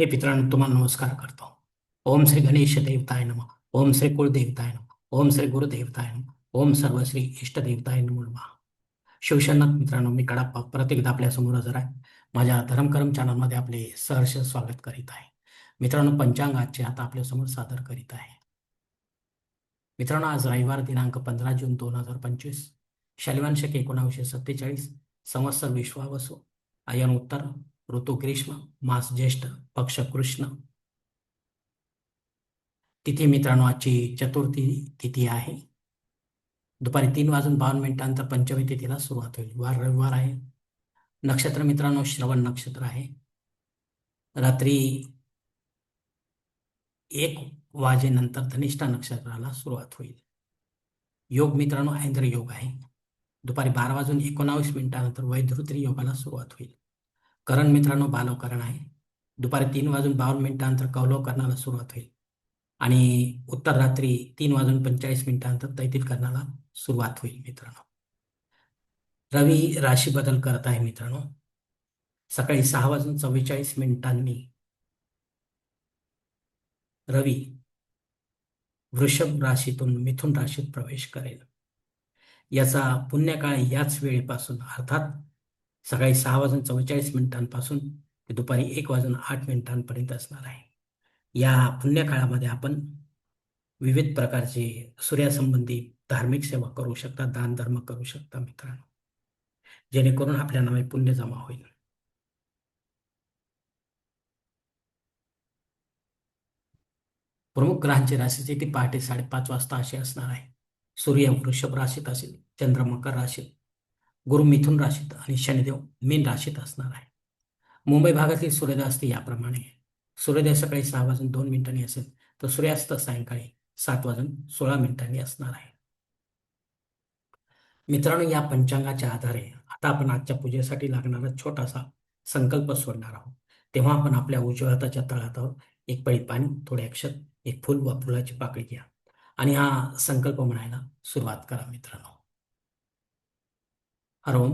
हे मित्रांनो तुम्हाला नमस्कार करतो. ओम श्री गणेश देवताय नम. ओम श्री कुलदेवताय नम. ओम श्री गुरुदेवताय नम. ओम सर्व श्री इष्टदेवताय नमो नमः. शिवशनाथ मित्रांनो मी कडाप्पा परत एकदा हजर आहे. माझ्या धर्मकर्म चॅनलमध्ये आपले सहर्ष स्वागत करीत आहे. मित्रांनो पंचांग आजचे आता आपल्यासमोर सादर करीत आहे. मित्रांनो आज रविवार दिनांक पंधरा जून दोन हजार पंचवीस. शैलवान एकोणावीसशे सत्तेचाळीस. संवत्सर विश्वावसो. आयन उत्तर. ऋतू ग्रीष्म मास ज्येष्ठ पक्ष कृष्ण. तिथी मित्रांनो आजची चतुर्थी तिथी आहे. दुपारी तीन वाजून बावन्न मिनिटांतर पंचमी तिथीला सुरुवात होईल. वार रविवार आहे. नक्षत्र मित्रांनो श्रवण नक्षत्र आहे. रात्री एक वाजेनंतर धनिष्ठा नक्षत्राला सुरुवात होईल. योग मित्रांनो ऐंद्र योग आहे. दुपारी बारा वाजून एकोणावीस मिनिटानंतर वैधृत्री योगाला सुरुवात होईल. करण मित्रांनो बालवकरण आहे. दुपारी तीन वाजून बावन्न मिनिटानंतर कौलवकरणाला सुरुवात होईल. आणि उत्तर रात्री तीन वाजून पंचेचाळीस मिनिटानंतर तैतील करण्याला सुरुवात होईल मित्रांनो. रवी राशी बदल करत आहे मित्रांनो. सकाळी सहा वाजून चव्वेचाळीस मिनिटांनी रवी वृषभ राशीतून मिथुन राशीत प्रवेश करेल. याचा पुण्यकाळ याच वेळेपासून अर्थात सकाळी सहा वाजून चव्वेचाळीस मिनिटांपासून ते दुपारी एक वाजून आठ मिनिटांपर्यंत असणार आहे. या पुण्यकाळामध्ये आपण विविध प्रकारचे सूर्यासंबंधी धार्मिक सेवा करू शकता दान धर्म करू शकता मित्रांनो. जेणेकरून आपल्या नावे पुण्य जमा होईल. प्रमुख ग्रहांची राशीची ती पहाटे साडेपाच वाजता अशी असणार आहे. सूर्य वृषभ राशीत असेल चंद्र मकर राशीत गुरु मिथुन राशीत आणि शनिदेव मीन राशीत असणार आहे. मुंबई भागातील सूर्योदय असते याप्रमाणे. सूर्योदय सकाळी सहा वाजून दोन मिनिटांनी असेल तर सूर्यास्त सायंकाळी सात वाजून सोळा मिनिटांनी असणार आहे. मित्रांनो या पंचांगाच्या आधारे आता आपण आजच्या पूजेसाठी लागणारा छोटासा संकल्प सोडणार आहोत. तेव्हा आपण आपल्या उजव्या हाताच्या तळातावर एक पळी पाणी थोडे अक्षर एक फुल व फुलाची पाकळी घ्या. आणि हा संकल्प म्हणायला सुरुवात करा मित्रांनो. हरोम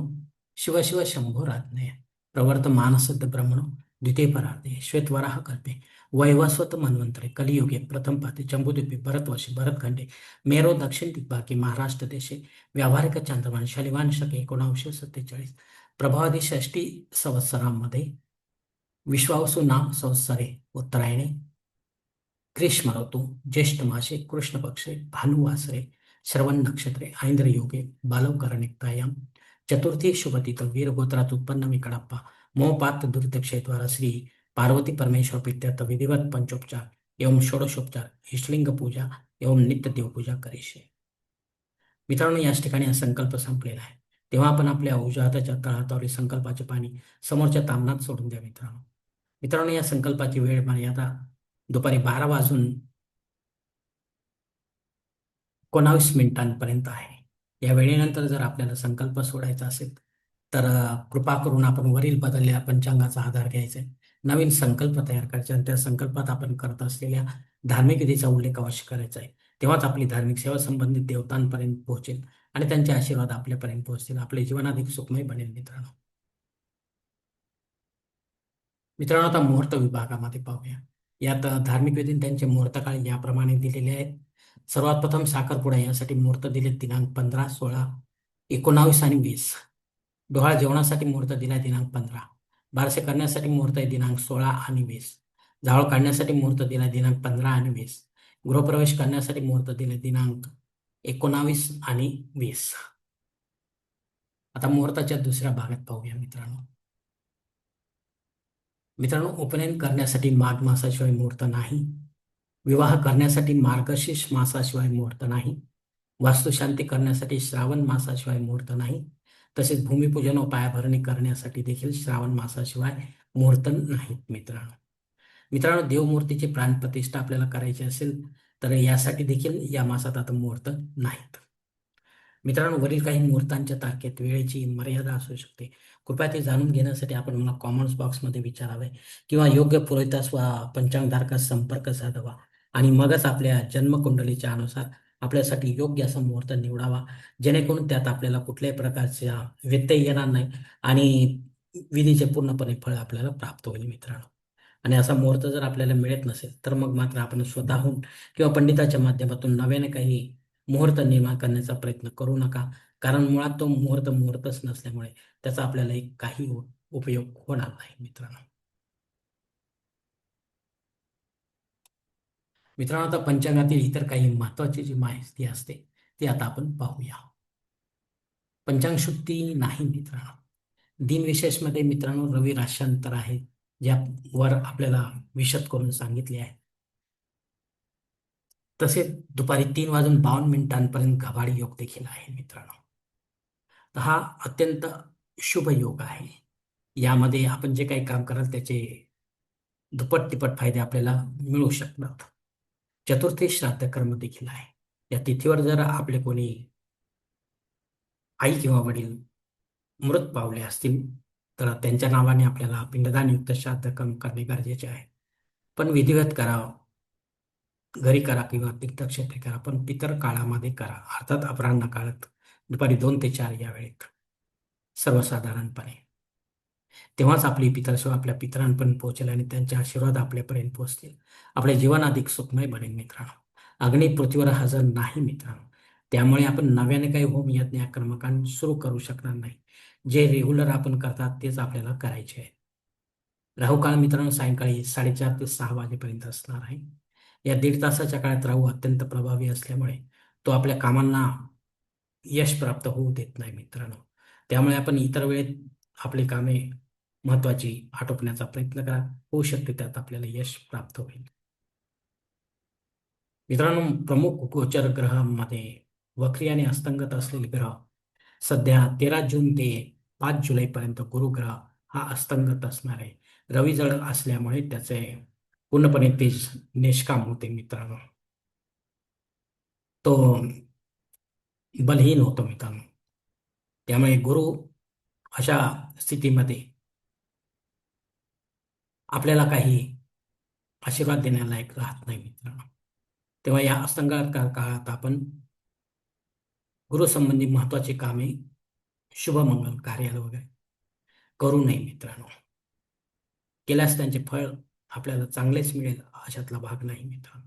शिव शिव शंभो राज्ञे प्रवर्त मानसद ब्रह्मणो द्वितीय परार्धे श्वेतवराह कल्पे वैवस्वत मन्वंतरे कलियुगे प्रथम पाते जम्बूद्वीपे भरतवशी भरतखंडे मेरो दक्षिण दिग्बाकी महाराष्ट्र देशे व्यावहारिक चांद्रमान शलिवान शके एकोणावीसशे सत्तेचाळीस प्रभावादी षष्टी संवत्सरामध्ये विश्वावसु नाम संवत्सरे उत्तरायणे ग्रीष्म ऋतू ज्येष्ठ मासे कृष्ण पक्षे भानुवासरे श्रवण नक्षत्रे ऐंद्र योगे बालवकरणिकतायाम चतुर्थी शुभतिथ वीरगोत्रात उत्पन्न मी कडप्पा मोपात दुर्दक्षेद्वारा श्री पार्वती परमेश्वर प्रित्यर्थ विधिवत पंचोपचार एवं षोडशोपचार इष्टलिंग पूजा एवं नित्य देवपूजा करीशे. मित्रांनो याच ठिकाणी हा संकल्प संपलेला आहे. तेव्हा आपण आपल्या उजव्या हाताच्या संकल्पाचे पाणी समोरच्या तामनात सोडून द्या मित्रांनो. मित्रांनो या संकल्पाची वेळ मर्यादा दुपारी बारा वाजून एकोणावीस मिनिटांपर्यंत आहे. या वेळेनंतर जर आपल्याला संकल्प सोडायचा असेल तर कृपा करून आपण वरील बदलल्या पंचांगाचा आधार घ्यायचा आहे. नवीन संकल्प तयार करायचा आणि त्या संकल्पात आपण करत असलेल्या धार्मिक विधीचा उल्लेख अवश्य करायचा आहे. तेव्हाच आपली धार्मिक सेवा संबंधित देवतांपर्यंत पोहोचेल आणि त्यांचे आशीर्वाद आपल्यापर्यंत पोहोचतील. आपले जीवन अधिक सुखमय बनेल मित्रांनो. मित्रांनो आता मुहूर्त विभागामध्ये पाहूया. यात धार्मिक विधी त्यांचे मुहूर्तकाळ याप्रमाणे दिलेले आहेत. सर्वात प्रथम साखरपुडा यासाठी मुहूर्त दिले दिनांक पंधरा सोळा एकोणावीस आणि वीस. डोहाळ जेवणासाठी मुहूर्त दिला दिनांक पंधरा. बारसे करण्यासाठी मुहूर्त आहे दिनांक सोळा आणि वीस. जावळ काढण्यासाठी मुहूर्त दिला दिनांक पंधरा आणि वीस. गृहप्रवेश करण्यासाठी मुहूर्त दिले दिनांक एकोणावीस आणि वीस. आता मुहूर्ताच्या दुसऱ्या भागात पाहूया मित्रांनो. मित्रांनो उपनयन करण्यासाठी माघ मासाशिवाय मुहूर्त नाही. विवाह करण्यासाठी मार्गशीर्ष मासाशिवाय मुहूर्त नाही. वास्तुशांती करण्यासाठी श्रावण मासाशिवाय मुहूर्त नाही. तसेच भूमिपूजन व पायाभरणी करण्यासाठी देखील श्रावण मासाशिवाय मुहूर्त नाहीत मित्रांनो. मित्रांनो देवमूर्तीची प्राणप्रतिष्ठा आपल्याला करायची असेल तर यासाठी देखील या मासात आता मुहूर्त नाहीत. मित्रांनो वरील काही मुहूर्तांच्या तारखेत वेळेची मर्यादा असू शकते. कृपया ते जाणून घेण्यासाठी आपण मला कॉमेंट्स बॉक्समध्ये विचारावे किंवा योग्य पुरोहितास वा पंचांगधारकास संपर्क साधावा. आणि मगच आपल्या जन्मकुंडलीच्या अनुसार आपल्यासाठी योग्य असा मुहूर्त निवडावा जेणेकरून त्यात आपल्याला कुठल्याही प्रकारच्या व्यत्यय येणार नाही आणि विधीचे पूर्णपणे फळ आपल्याला प्राप्त होईल मित्रांनो. आणि असा मुहूर्त जर आपल्याला मिळत नसेल तर मग मात्र आपण स्वतःहून किंवा पंडिताच्या माध्यमातून नव्याने काही मुहूर्त निर्माण करण्याचा प्रयत्न करू नका. कारण मुळात तो मुहूर्त मुहूर्तच नसल्यामुळे त्याचा आपल्याला एक काही उपयोग होणार नाही मित्रांनो. मित्रांनो आता पंचांगातील इतर काही महत्वाची जी माहिती असते ती आता आपण पाहूया. पंचांग शुद्धी नाही मित्रांनो. दिनविशेषमध्ये मित्रांनो रवी राशांतर आहे ज्यावर आपल्याला विशद करून सांगितले आहे. तसेच दुपारी तीन वाजून बावन्न मिनिटांपर्यंत गव्हाडी योग देखील आहे मित्रांनो. तर हा अत्यंत शुभ योग आहे. यामध्ये आपण जे काही काम कराल त्याचे दुप्पट तिप्पट फायदे आपल्याला मिळू शकतात. चतुर्थी श्राद्ध कर्म देखील आहे. या तिथीवर जर आपले कोणी आई किंवा वडील मृत पावले असतील तर त्यांच्या नावाने आपल्याला पिंडदानयुक्त श्राद्ध कर्म करणे गरजेचे आहे. पण विधिवत करा घरी करा किंवा तीर्थक्षेत्री करा पण पितर काळामध्ये करा. अर्थात अपराह्न काळात दुपारी दोन ते चार या वेळेत सर्वसाधारणपणे. तेव्हाच आपली पितरसेवा आपल्या पितरांपर्यंत पोहोचेल आणि त्यांचे आशीर्वाद आपल्यापर्यंत पोहोचतील. आपले जीवन अधिक सुखमय बनेल मित्रांनो. अग्नी पृथ्वीवर हजर नाही मित्रांनो. त्यामुळे आपण नव्याने काही होम यज्ञ कर्मकांड सुरू करू शकणार नाही. जे रेग्युलर आपण करतात तेच आपल्याला करायचे आहे. राहू काळ मित्रांनो सायंकाळी साडेचार ते सहा वाजेपर्यंत असणार आहे. या दीड तासाच्या काळात राहू अत्यंत प्रभावी असल्यामुळे तो आपल्या कामांना यश प्राप्त होऊ देत नाही मित्रांनो. त्यामुळे आपण इतर वेळेत आपली कामे महत्वाची आटोपण्याचा प्रयत्न करा. होऊ शकते त्यात आपल्याला यश प्राप्त होईल. मित्रांनो प्रमुख गोचर ग्रहामध्ये वक्री आणि अस्तंगत असलेले ग्रह. सध्या तेरा जून ते पाच जुलैपर्यंत गुरुग्रह हा अस्तंगत असणार आहे. रवी जड असल्यामुळे त्याचे पूर्णपणे तेज निष्काम होते मित्रांनो. तो बलहीन होतो मित्रांनो. त्यामुळे गुरु अशा स्थितीमध्ये आपल्याला काही आशीर्वाद देण्यालायक राहत नाही मित्रांनो. तेव्हा या अस्तंगात काळात आपण गुरुसंबंधी महत्वाची कामे शुभमंगल कार्याला वगैरे करू नये मित्रांनो. केल्यास त्यांचे फळ आपल्याला चांगलेच मिळेल अशातला भाग नाही मित्रांनो.